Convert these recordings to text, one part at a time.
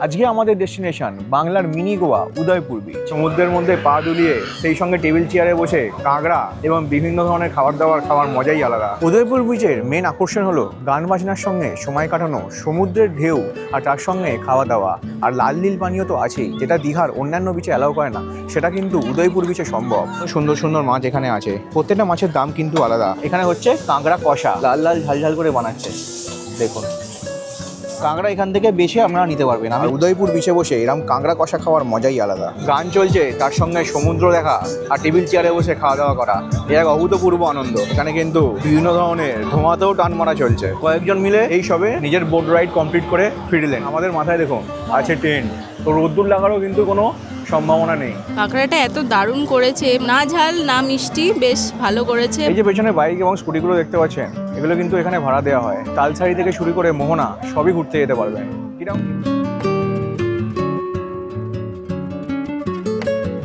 আজকে আমাদের ডেস্টিনেশন বাংলার মিনি গোয়া, উদয়পুর বিচ সমুদ্রের মধ্যে পা দুলিয়ে সেই সঙ্গে টেবিল চেয়ারে বসে কাঁকড়া এবং বিভিন্ন ধরনের খাবার দাবার খাওয়ার মজাই আলাদা। উদয়পুর বিচের মেন আকর্ষণ হলো গান বাজনার সঙ্গে সময় কাটানো সমুদ্রের ঢেউ আর তার সঙ্গে খাওয়া দাওয়া। আর লাল নীল পানীয় তো আছেই, যেটা দীঘার অন্যান্য বিচে অ্যালাউ করে না। সেটা কিন্তু উদয়পুর বিচে সম্ভব। সুন্দর সুন্দর মাছ এখানে আছে। প্রত্যেকটা মাছের দাম কিন্তু আলাদা। এখানে হচ্ছে কাঁকড়া কষা। লাল লাল ঝাল ঝাল করে বানাচ্ছে। দেখুন। কাঁকড়া এখান থেকে বেছে আপনারা নিতে পারবেন। আর উদয়পুর বিচে বসে এরকম কাঁকড়া কষা খাওয়ার মজাই আলাদা। গান চলছে তার সঙ্গে সমুদ্র দেখা আর টেবিল চেয়ারে বসে খাওয়া দাওয়া করা। এ এক অভূতপূর্ব আনন্দ। এখানে কিন্তু বিভিন্ন ধরনের ধোঁয়াতেও টান মারা চলছে। কয়েকজন মিলে এই সবে নিজের বোট রাইড কমপ্লিট করে ফিরলেন। আমাদের মাথায় দেখুন আছে টেন্ট তো রোদ্দুর লাগারও কিন্তু কোনো সম্ভাবনা নেই। কাঁকড়াটা এত দারুণ করেছে না ঝাল না মিষ্টি বেশ ভালো করেছে। এই যে পেছনে বাইক এবং স্কুটিগুলো দেখতে পাচ্ছেন এগুলো কিন্তু এখানে ভাড়া দেওয়া হয়। তালসারি থেকে শুরু করে মোহনা সবই ঘুরতে যেতে পারবেন। কীরকম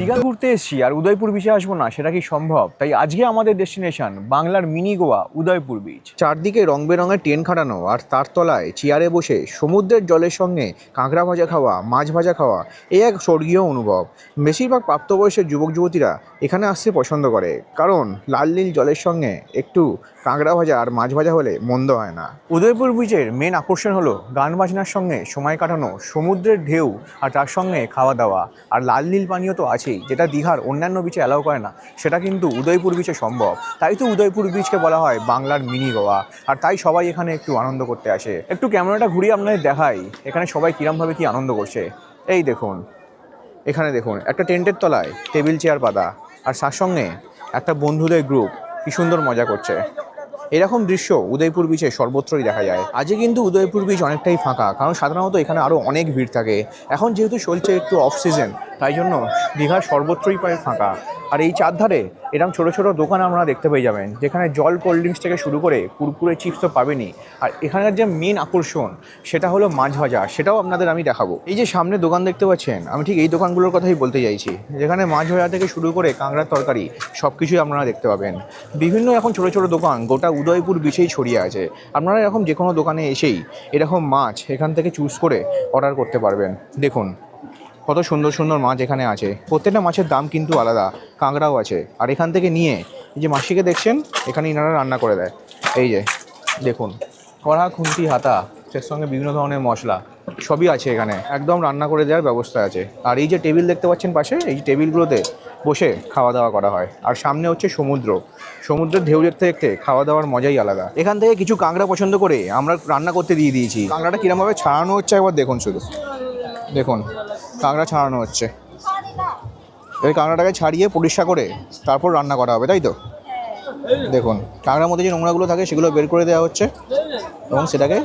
দীঘা ঘুরতে এসেছি আর উদয়পুর বিচে আসব না সেটা কি সম্ভব? তাই আজকে আমাদের ডেস্টিনেশন বাংলার মিনি গোয়া উদয়পুর বিচ চারদিকে রং বেরঙের টেন খাটানো আর তার তলায় চেয়ারে বসে সমুদ্রের জলের সঙ্গে কাঁকড়া ভাজা খাওয়া মাছ ভাজা খাওয়া এই এক স্বর্গীয় অনুভব। বেশিরভাগ প্রাপ্তবয়স্কের যুবক যুবতীরা এখানে আসতে পছন্দ করে কারণ লাল নীল জলের সঙ্গে একটু কাঁকড়া ভাজা আর মাছ ভাজা হলে মন্দ হয় না। উদয়পুর বিচের মেন আকর্ষণ হলো গান বাজনার সঙ্গে সময় কাটানো সমুদ্রের ঢেউ আর তার সঙ্গে খাওয়া দাওয়া। আর লাল নীল পানীয় তো আছেই। যেটা দীঘার অন্যান্য বিচে অ্যালাউ করে না, সেটা কিন্তু উদয়পুর বিচে সম্ভব। তাই তো উদয়পুর বিচকে বলা হয় বাংলার মিনি গোয়া। আর তাই সবাই এখানে একটু আনন্দ করতে আসে। একটু ক্যামেরাটা ঘুরিয়ে আপনাদের দেখাই, এখানে সবাই কিরমভাবে কি আনন্দ করছে। এই দেখুন, এখানে দেখুন, একটা টেন্টের তলায় টেবিল চেয়ার পাতা। আর তার সঙ্গে একটা বন্ধুদের গ্রুপ কি সুন্দর মজা করছে। এরকম দৃশ্য উদয়পুর বিচে সর্বত্রই দেখা যায়। আজকে কিন্তু উদয়পুর বিচ অনেকটাই ফাঁকা, কারণ সাধারণত এখানে আরও অনেক ভিড় থাকে। এখন যেহেতু চলছে একটু অফ সিজন তাই জন্য দীঘার সর্বত্রই প্রায় ফাঁকা। আর এই চারধারে এরকম ছোটো ছোটো দোকান আপনারা দেখতে পেয়ে যাবেন, যেখানে জল কোল্ড ড্রিঙ্কস থেকে শুরু করে কুরকুরে চিপস তো পাবেনই। আর এখানের যে মেন আকর্ষণ, সেটা হলো মাছ ভাজা সেটাও আপনাদের আমি দেখাবো। এই যে সামনে দোকান দেখতে পাচ্ছেন, আমি ঠিক এই দোকানগুলোর কথাই বলতে চাইছি, যেখানে মাছ ভাজা থেকে শুরু করে কাঁকড়ার তরকারি সব কিছুই আপনারা দেখতে পাবেন। বিভিন্ন এখন ছোটো ছোটো দোকান, গোটা উদয়পুর বিচেই ছড়িয়ে আছে। আপনারা এরকম যে কোনো দোকানে এসেই এরকম মাছ এখান থেকে চুজ করে অর্ডার করতে পারবেন। দেখুন, কত সুন্দর সুন্দর মাছ এখানে আছে। প্রত্যেকটা মাছের দাম কিন্তু আলাদা, কাঁকড়াও আছে। আর এখান থেকে নিয়ে এই যে মাসিকে দেখছেন, এখানে ইনারা রান্না করে দেয়। এই যে, দেখুন, কড়া, খুন্তি, হাতা সে সঙ্গে বিভিন্ন ধরনের মশলা, সবই আছে এখানে। একদম রান্না করে দেওয়ার ব্যবস্থা আছে। আর এই যে টেবিল দেখতে পাচ্ছেন পাশে, এই টেবিলগুলোতে বসে খাওয়া দাওয়া করা হয়। আর সামনে হচ্ছে সমুদ্র। সমুদ্রের ঢেউ দেখতে দেখতে খাওয়া দাওয়ার মজাই আলাদা। এখান থেকে কিছু কাঁকড়া পছন্দ করে আমরা রান্না করতে দিয়ে দিয়েছি। কাঁকড়াটা কিরমভাবে ছাড়ানো হচ্ছে একবার দেখুন শুধু। দেখুন, কাঁকড়া ছাড়ানো হচ্ছে। এই কাঁকড়াটাকে ছাড়িয়ে পরিষ্কার করে তারপর রান্না করা হবে, তাই তো? দেখুন, কাঁকড়ার মধ্যে যে নোংরাগুলো থাকে সেগুলো বের করে দেওয়া হচ্ছে এবং সেটাকে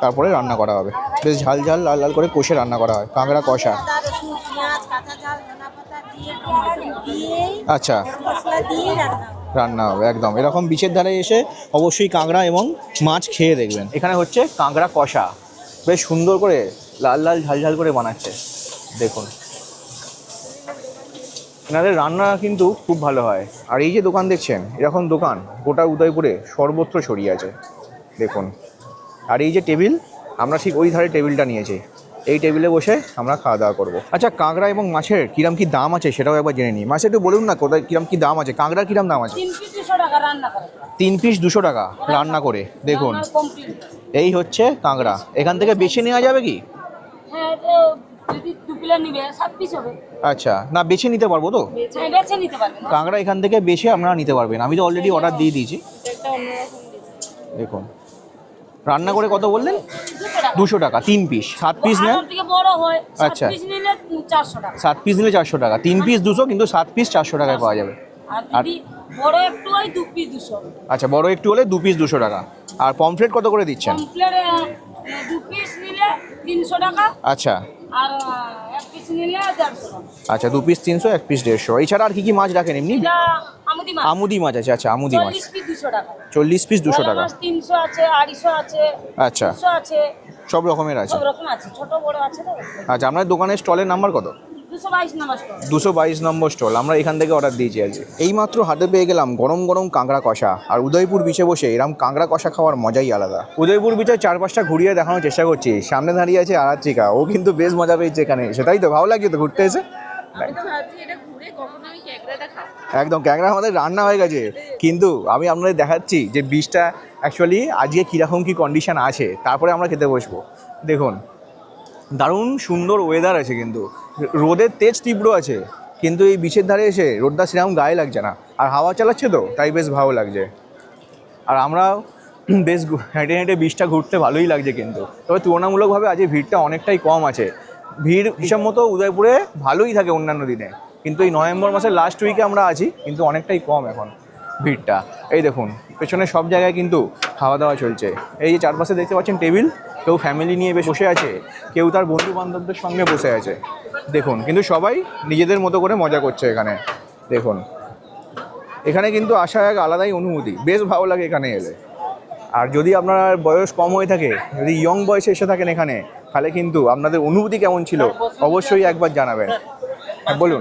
তারপরে রান্না করা হবে। বেশ ঝাল ঝাল, লাল লাল করে কষে রান্না করা হয়। কাঁকড়া কষা। আচ্ছা। রান্না হবে। একদম। এরকম বিচের ধারে এসে অবশ্যই কাঁকড়া এবং মাছ খেয়ে দেখবেন। এখানে হচ্ছে কাঁকড়া কষা। বেশ সুন্দর করে লাল লাল ঝাল ঝাল করে বানাচ্ছে। দেখুন। এনাদের রান্না কিন্তু খুব ভালো হয়। আর এই যে দোকান দেখছেন এরকম দোকান গোটা উদয়পুরে সর্বত্র ছড়িয়ে আছে। দেখুন। আর এই যে টেবিল আমরা ঠিক ওই ধারে টেবিলটা নিয়েছি। এই টেবিলে বসে আমরা খাওয়া দাওয়া করব। আচ্ছা কাঁকড়া এবং মাছের কিরম কি দাম আছে সেটাও একবার জেনে নিই। মাছের একটু বলুন না কোথায় কিরম কি দাম আছে? কাঁকড়ার কিরম দাম আছে? তিন পিস দুশো টাকা রান্না করে। দেখুন। এই হচ্ছে কাঁকড়া। এখান থেকে বেছে নেওয়া যাবে কি? হ্যাঁ আচ্ছা না বেছে নিতে পারব তো? হ্যাঁ কাঁকড়া এখান থেকে বেছে আপনারা নিতে পারবেন। আমি তো অলরেডি অর্ডার দিয়ে দিয়েছি। একটা অন্যরকম ডিজাইন। দেখুন। রান্না করে কত বললেন? দুশো টাকা তিন পিস সাত পিস নেন? আচ্ছা। সাত পিস নিলে চারশো টাকা তিন পিস দুশো কিন্তু সাত পিস চারশো টাকায় পাওয়া যাবে। আর বড় একটু হয় দু পিস দুশো। আচ্ছা বড় একটু হলে দু পিস দুশো টাকা। আর পমফ্রেট কত করে দিচ্ছেন? দু পিস নিলে তিনশো টাকা। আচ্ছা। আর এক পিস নিলে দেড়শো টাকা। আচ্ছা দু পিস তিনশো এক পিস দেড়শো। এছাড়া আর কি কি মাছ রাখেন এমনি? আমুদি মাছ। আমুদি মাছ আছে আচ্ছা আমুদি মাছ। দুশো টাকা। চল্লিশ পিস দুশো টাকা। তিনশো আছে আড়াইশো আছে আচ্ছা। আছে। সব রকমের আছে। সব রকম আছে ছোট বড় আছে তো। আচ্ছা আপনার দোকানের স্টলের নাম্বার কত? দুশো বাইশ নম্বর স্টল। আমরা এখান থেকে অর্ডার দিয়েছি আজকে। এইমাত্র হাতে পেয়ে গেলাম গরম গরম কাঁকড়া কষা আর উদয়পুর বিচে বসে এরম কাঁকড়া কষা খাওয়ার মজাই আলাদা। উদয়পুর বিচের চারপাশটা ঘুরিয়ে দেখানোর চেষ্টা করছি সামনে দাঁড়িয়ে আছে আরাত্রিকা ও কিন্তু বেশ মজা পেয়েছে এখানে সেটাই তো? ভালো লাগছে তো ঘুরতে এসে? একদম ক্যাংরা আমাদের রান্না হয়ে গেছে। কিন্তু আমি আপনাদের দেখাচ্ছি যে বীজটা অ্যাকচুয়ালি আজকে কীরকম কী কন্ডিশন আছে তারপরে আমরা খেতে বসবো। দেখুন দারুণ সুন্দর ওয়েদার আছে কিন্তু। রোদের তেজ তীব্র আছে কিন্তু এই বিচের ধারে এসে রোদটা সেরকম গায়ে লাগছে না। আর হাওয়া চালাচ্ছে তো তাই বেশ ভালো লাগছে। আর আমরা বেশ হেঁটে হেঁটে বীজটা ঘুরতে ভালোই লাগছে কিন্তু। তবে তুলনামূলকভাবে আজকে ভিড়টা অনেকটাই কম আছে। ভিড় হিসাব মতো উদয়পুরে ভালোই থাকে অন্যান্য দিনে। কিন্তু এই নভেম্বর মাসের লাস্ট উইকে আমরা আছি, কিন্তু অনেকটাই কম এখন ভিড়টা। এই দেখুন, পেছনে সব জায়গায় কিন্তু খাওয়া দাওয়া চলছে। এই যে চারপাশে দেখতে পাচ্ছেন টেবিল, কেউ ফ্যামিলি নিয়ে বেশ বসে আছে, কেউ তার বন্ধু বান্ধবদের সঙ্গে বসে আছে। দেখুন, কিন্তু সবাই নিজেদের মতো করে মজা করছে এখানে। দেখুন, এখানে কিন্তু আসা এক আলাদাই অনুভূতি। বেশ ভালো লাগে এখানে এলে। আর যদি আপনার বয়স কম হয়ে থাকে, যদি ইয়ং বয়সে এসে থাকেন এখানে তাহলে কিন্তু আপনাদের অনুভূতি কেমন ছিল অবশ্যই একবার জানাবেন। হ্যাঁ বলুন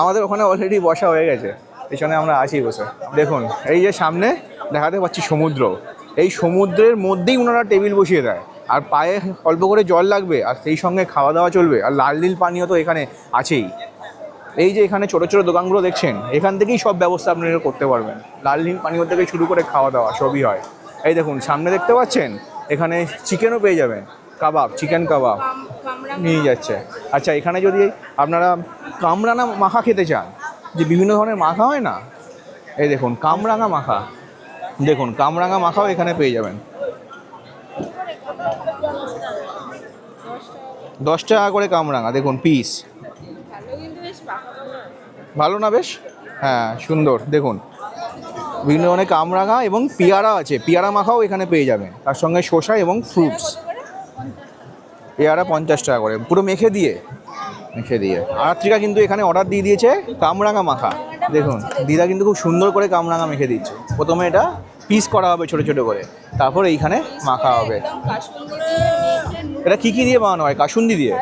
আমাদের ওখানে অলরেডি বসা হয়ে গেছে পেছনে আমরা আছি বসে। দেখুন এই যে সামনে দেখাতে পাচ্ছি সমুদ্র এই সমুদ্রের মধ্যেই ওনারা টেবিল বসিয়ে দেয় আর পায়ে অল্প করে জল লাগবে আর সেই সঙ্গে খাওয়া দাওয়া চলবে আর লাল নীল পানীয় তো এখানে আছেই। এই যে এখানে ছোটো ছোটো দোকানগুলো দেখছেন এখান থেকেই সব ব্যবস্থা আপনারা করতে পারবেন। লাল নীল পানীয় থেকে শুরু করে খাওয়া দাওয়া সবই হয়। এই দেখুন সামনে দেখতে পাচ্ছেন এখানে চিকেনও পেয়ে যাবেন। কাবাব চিকেন কাবাব নিয়ে যাচ্ছে। আচ্ছা এখানে যদি আপনারা কামরাঙা মাখা খেতে চান যে বিভিন্ন ধরনের মাখা হয় না? এই দেখুন কামরাঙা মাখা। দেখুন কামরাঙা মাখাও এখানে পেয়ে যাবেন। দশ টাকা করে কামরাঙা দেখুন পিস ভালো না বেশ? হ্যাঁ সুন্দর দেখুন। বিভিন্ন ধরনের কামরাঙা এবং পেয়ারা আছে পেয়ারা মাখাও এখানে পেয়ে যাবেন। তার সঙ্গে শসা এবং ফ্রুটস পেয়ারা পঞ্চাশ টাকা করে, পুরো মেখে দিয়ে মেখে দিয়ে। আরাত্রিকা কিন্তু এখানে অর্ডার দিয়ে দিয়েছে কামরাঙা মাখা। দেখুন, দিদা কিন্তু খুব সুন্দর করে কামরাঙা মেখে দিচ্ছে। প্রথমে এটা পিস করা হবে ছোটো ছোটো করে, তারপর এইখানে মাখা হবে। এটা কী কী দিয়ে বানানো হয়? কাসুন্দি দিয়ে?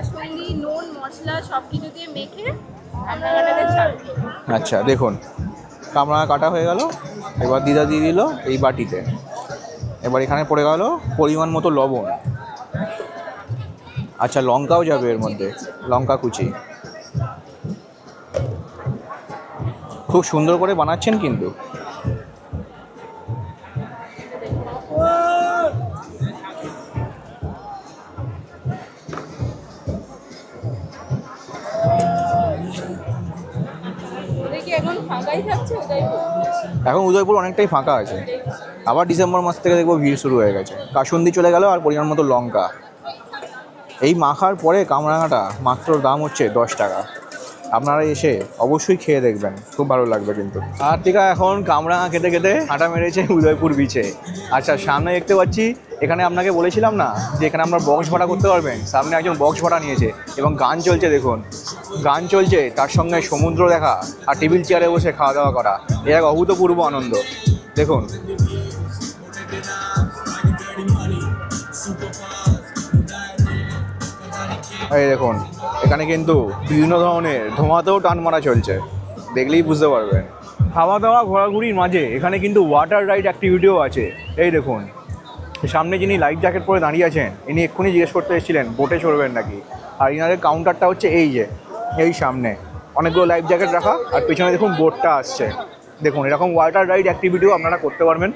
আচ্ছা দেখুন, কামরাঙা কাটা হয়ে গেল, এবার দিদা দিয়ে দিল এই বাটিতে। এবার এখানে পড়ে গেল পরিমাণ মতো লবণ। আচ্ছা লঙ্কাও যাবে এর মধ্যে। লঙ্কা কুচি। খুব সুন্দর করে বানাচ্ছেন কিন্তু। এখন উদয়পুর অনেকটাই ফাঁকা আছে। আবার ডিসেম্বর মাস থেকে দেখব ভিড় শুরু হয়ে গেছে। কাসুন্দি চলে গেল আর পরিমাণ মতো লঙ্কা। এই মাখার পরে কামরাঙাটা মাত্র দাম হচ্ছে দশ টাকা। আপনারা এসে অবশ্যই খেয়ে দেখবেন, খুব ভালো লাগবে কিন্তু। আর টিকা এখন কামরাঙা খেতে খেতে হাঁটা মেরেছে উদয়পুর বিচে আচ্ছা সামনে দেখতে পাচ্ছি, এখানে আপনাকে বলেছিলাম না যে এখানে আপনার বক্স ভাড়া করতে পারবেন? সামনে একজন বক্স ভাড়া নিয়েছে এবং গান চলছে দেখুন। গান চলছে, তার সঙ্গে সমুদ্র দেখা আর টেবিল চেয়ারে বসে খাওয়া দাওয়া করা। এ এক অভূতপূর্ব আনন্দ। দেখুন। এই দেখুন, এখানে কিন্তু বিভিন্ন ধরনের ধোঁয়াতেও টান মারা চলছে। দেখলেই বুঝতে পারবেন। খাওয়া দাওয়া ঘোরাঘুরির মাঝে এখানে কিন্তু ওয়াটার রাইড অ্যাক্টিভিটিও আছে। এই দেখুন, সামনে যিনি লাইফ জ্যাকেট পরে দাঁড়িয়ে আছেন, ইনি এক্ষুনি জিজ্ঞেস করতে এসেছিলেন, বোটে চড়বেন নাকি? আর ইনাদের কাউন্টারটা হচ্ছে এই যে, এই সামনে। অনেকগুলো লাইফ জ্যাকেট রাখা, আর পেছনে দেখুন বোটটা আসছে। দেখুন, এরকম ওয়াটার রাইড অ্যাক্টিভিটিও আপনারা করতে পারবেন।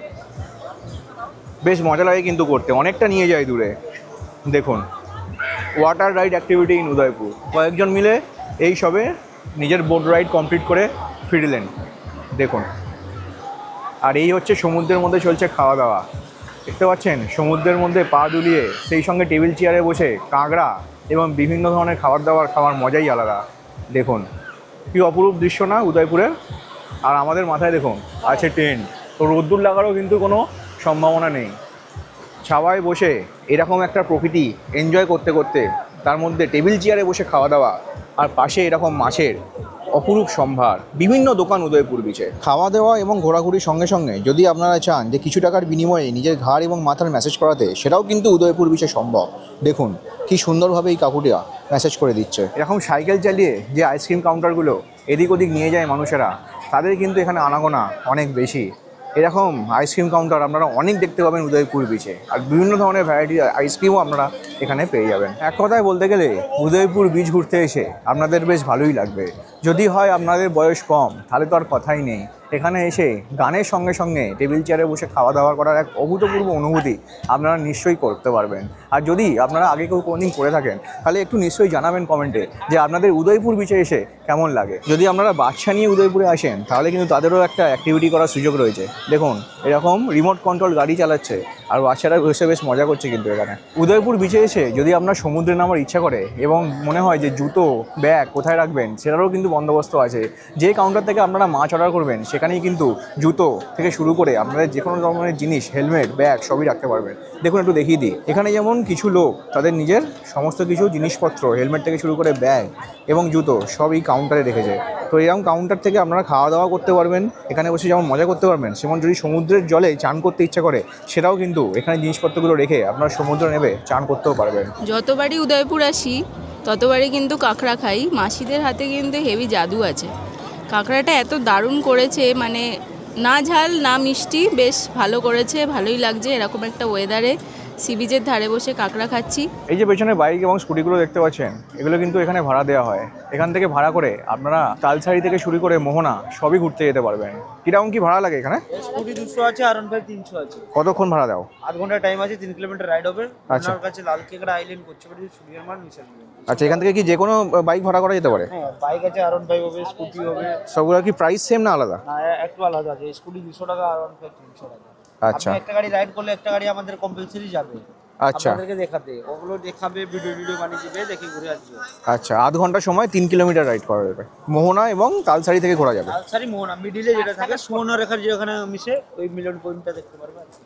বেশ মজা লাগে কিন্তু করতে, অনেকটা নিয়ে যায় দূরে। দেখুন water ride activity in Udaipur কয়েকজন মিলে এই সবে নিজের বোট রাইড কমপ্লিট করে ফিরলেন। দেখুন। আর এই হচ্ছে সমুদ্রের মধ্যে চলছে খাওয়া দাওয়া দেখতে পাচ্ছেন? সমুদ্রের মধ্যে পা দুলিয়ে সেই সঙ্গে টেবিল চেয়ারে বসে কাঁকড়া এবং বিভিন্ন ধরনের খাবার দাবার খাওয়ার মজাই আলাদা। দেখুন। কি অপরূপ দৃশ্য না উদয়পুরের আর আমাদের মাথায় দেখুন, আছে টেন্ট তো রোদ্দুর লাগারও কিন্তু কোনো সম্ভাবনা নেই। ছাওয়ায় বসে এরকম একটা প্রকৃতি এনজয় করতে করতে তার মধ্যে টেবিল চেয়ারে বসে খাওয়া দাওয়া আর পাশে এরকম মাছের অপরূপ সম্ভার বিভিন্ন দোকান উদয়পুর বিচে খাওয়া দাওয়া এবং ঘোরাঘুরির সঙ্গে সঙ্গে যদি আপনারা চান যে কিছু টাকার বিনিময়ে নিজের ঘাড় এবং মাথার ম্যাসেজ করাতে সেটাও কিন্তু উদয়পুর বিচে সম্ভব। দেখুন কি সুন্দরভাবে এই কাকুটিরা মেসেজ করে দিচ্ছে। এরকম সাইকেল চালিয়ে যে আইসক্রিম কাউন্টারগুলো এদিক ওদিক নিয়ে যায় মানুষেরা তাদের কিন্তু এখানে আনাগোনা অনেক বেশি। এরকম আইসক্রিম কাউন্টার আপনারা অনেক দেখতে পাবেন উদয়পুর বিচে আর বিভিন্ন ধরনের ভ্যারাইটি আইসক্রিমও আপনারা এখানে পেয়ে যাবেন। এক কথায় বলতে গেলে, উদয়পুর বিচ ঘুরতে এসে আপনাদের বেশ ভালোই লাগবে। যদি হয় আপনাদের বয়স কম, তাহলে তো আর কথাই নেই। এখানে এসে গানের সঙ্গে সঙ্গে টেবিল চেয়ারে বসে খাওয়া দাওয়া করার এক অভূতপূর্ব অনুভূতি আপনারা নিশ্চয়ই করতে পারবেন। আর যদি আপনারা আগে কেউ কোনদিন করে থাকেন, তাহলে একটু নিশ্চয়ই জানাবেন কমেন্টে যে আপনাদের উদয়পুর বিচে এসে কেমন লাগে। যদি আপনারা বাচ্চা নিয়ে উদয়পুরে আসেন, তাহলে কিন্তু তাদেরও একটা অ্যাক্টিভিটি করার সুযোগ রয়েছে। দেখুন, এরকম রিমোট কন্ট্রোল গাড়ি চালাচ্ছে। আর বাচ্চারা বসে বেশ মজা করছে কিন্তু এখানে। উদয়পুর বিচে এসে যদি আপনার সমুদ্রে নামার ইচ্ছা করে এবং মনে হয় যে জুতো, ব্যাগ কোথায় রাখবেন, সেটারও কিন্তু বন্দোবস্ত আছে। যে কাউন্টার থেকে আপনারা মাছ অর্ডার করবেন, সেখানেই কিন্তু জুতো থেকে শুরু করে আপনাদের যে কোনো ধরনের জিনিস হেলমেট ব্যাগ সবই রাখতে পারবেন। দেখুন একটু দেখিয়ে দিই। এখানে যেমন কিছু লোক, তাদের নিজের সমস্ত কিছু জিনিসপত্র হেলমেট থেকে শুরু করে ব্যাগ এবং জুতো সবই কাউন্টারে রেখেছে। তো এরকম কাউন্টার থেকে আপনারা খাওয়া দাওয়া করতে পারবেন, এখানে বসে যেমন মজা করতে পারবেন, সেমন যদি সমুদ্রের জলে চান করতে ইচ্ছা করে, সেটাও কিন্তু এখানে জিনিসপত্রগুলো রেখে আপনারা সমুদ্র নেবে, চান করতেও পারবেন। যতবারই উদয়পুর আসি, ততবারই কিন্তু কাঁকড়া খাই। মাসিদের হাতে কিন্তু হেভি জাদু আছে। কাঁকড়াটা এত দারুণ করেছে মানে না ঝাল, না মিষ্টি, বেশ ভালো করেছে, ভালোই লাগছে, এরকম একটা ওয়েদারে সি বিচের ধারে বসে কাঁকড়া খাচ্ছি। এই যে পেছনে বাইক এবং স্কুটিগুলো দেখতে পাচ্ছেন এগুলো কিন্তু এখানে ভাড়া দেওয়া হয়। এখান থেকে ভাড়া করে আপনারা তালসারি থেকে শুরু করে মোহনা সবই ঘুরতে যেতে পারবেন। কীরকম কি ভাড়া লাগে এখানে? স্কুটি দুশো আছে আর ফাইভ তিনশো আছে। কতক্ষণ ভাড়া দাও? আধ ঘণ্টা টাইম আছে তিন কিলোমিটার রাইড হবে। আচ্ছা। আপনার কাছে লাল কেকড়া আইল্যান্ড করছে পারি সুরিয়ার আচ্ছা এখান থেকে কি যে কোনো বাইক ভাড়া করা যেতে পারে? হ্যাঁ বাইক আছে আর ফাইভ হবে স্কুটি হবে। সবগুলো কি প্রাইস সেম না আলাদা? না একটু আলাদা আছে স্কুটি দুশো টাকা আর ফাইভ তিনশো টাকা। আচ্ছা। একটা গাড়ি রাইড করলে একটা গাড়ি আমাদের কম্পালসারি যাবে। আচ্ছা। আপনাদেরকে দেখাতে। ওগুলো দেখাবে ভিডিও ভিডিও বানিয়ে দিবে দেখে ঘুরে আসবে। আচ্ছা আধ ঘণ্টা সময় তিন কিলোমিটার রাইড করা যাবে। মোহনা এবং তালসারি থেকে ঘোরা যাবে। লালসারি মোহনা মিডিলে যেটা থাকে সুবর্ণ রেখার যেখানে মিশে ওই মিলন পয়েন্টটা দেখতে পারবে আচ্ছা।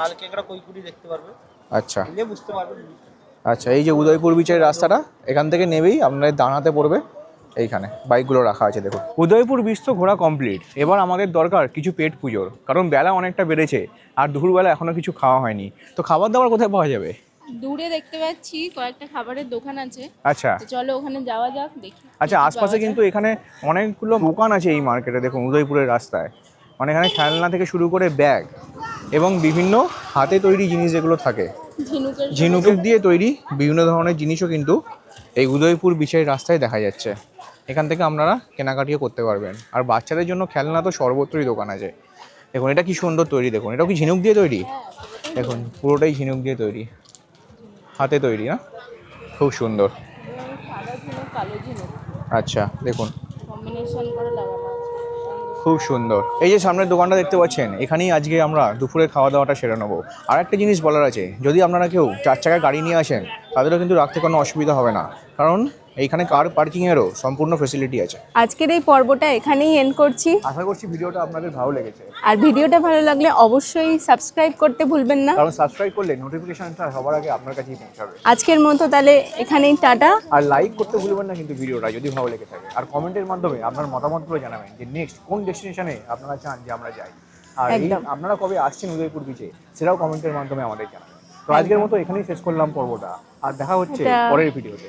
লাল কেকড়া কৈকুটি দেখতে পারবে। আচ্ছা। বুঝতে পারবে আচ্ছা এই যে উদয়পুর বিচের রাস্তাটা এখান থেকে নেবেই আপনাদের দাঁড়াতে পড়বে। এইখানে বাইকগুলো রাখা আছে দেখুন। উদয়পুর বিচ তো ঘোরা কমপ্লিট এবার আমাদের দরকার কিছু পেট পুজোর কারণ বেলা অনেকটা বেড়েছে আর দুপুরবেলা এখনও কিছু খাওয়া হয়নি। তো খাবার দাবার কোথায় পাওয়া যাবে? দূরে দেখতে পাচ্ছি কয়েকটা খাবারের দোকান আছে। আচ্ছা। চলো ওখানে যাওয়া যাক দেখি আচ্ছা আশপাশে কিন্তু এখানে অনেকগুলো দোকান আছে এই মার্কেটে দেখুন উদয়পুরের রাস্তায়। মানে এখানে খেলনা থেকে শুরু করে ব্যাগ এবং বিভিন্ন হাতে তৈরি জিনিস যেগুলো থাকে। ঝিনুকের ঝিনুকের দিয়ে তৈরি বিভিন্ন ধরনের জিনিসও কিন্তু এই উদয়পুর বিচের রাস্তায় দেখা যাচ্ছে। এখান থেকে আপনারা কেনাকাটিও করতে পারবেন। আর বাচ্চাদের জন্য খেলনা তো সর্বত্রই দোকান আছে। দেখুন, এটা কি সুন্দর তৈরি, দেখুন। এটাও কি ঝিনুক দিয়ে তৈরি? দেখুন, পুরোটাই ঝিনুক দিয়ে তৈরি। হাতে তৈরি, না? খুব সুন্দর। আচ্ছা দেখুন। খুব সুন্দর। এই যে সামনের দোকানটা দেখতে পাচ্ছেন, এখানেই আজকে আমরা দুপুরে খাওয়া দাওয়াটা সেরে নেব। আর একটা জিনিস বলার আছে, যদি আপনারা কেউ চার চাকার গাড়ি নিয়ে আসেন, তাদেরও কিন্তু রাখতে কোনো অসুবিধা হবে না। কারণ এইখানে কার পার্কিংয়েরও সম্পূর্ণ ফেসিলিটি আছে। আজকের এই পর্বটা এখানেই এন্ড করছি। আশা করছি ভিডিওটা আপনাদের ভালো লেগেছে। আর ভিডিওটা ভালো লাগলে অবশ্যই সাবস্ক্রাইব করতে ভুলবেন না। কারণ সাবস্ক্রাইব করলে নোটিফিকেশনটা সবার আগে আপনার কাছেই পৌঁছাবে। আজকের মতো তাহলে এখানেই টাটা। আর লাইক করতে ভুলবেন না কিন্তু ভিডিওটা যদি ভালো লেগে থাকে। আর কমেন্টের মাধ্যমে আপনার মতামতগুলো জানাবেন যে নেক্সট কোন ডেস্টিনেশনে আপনারা চান যে আমরা যাই। আর। আপনারা কবে আসছেন উদয়পুর বিচে সেটাও কমেন্টের মাধ্যমে আমাদের জানাবেন। তো আজকের মতো এখানেই শেষ করলাম পর্বটা। আর দেখা হচ্ছে পরের ভিডিওতে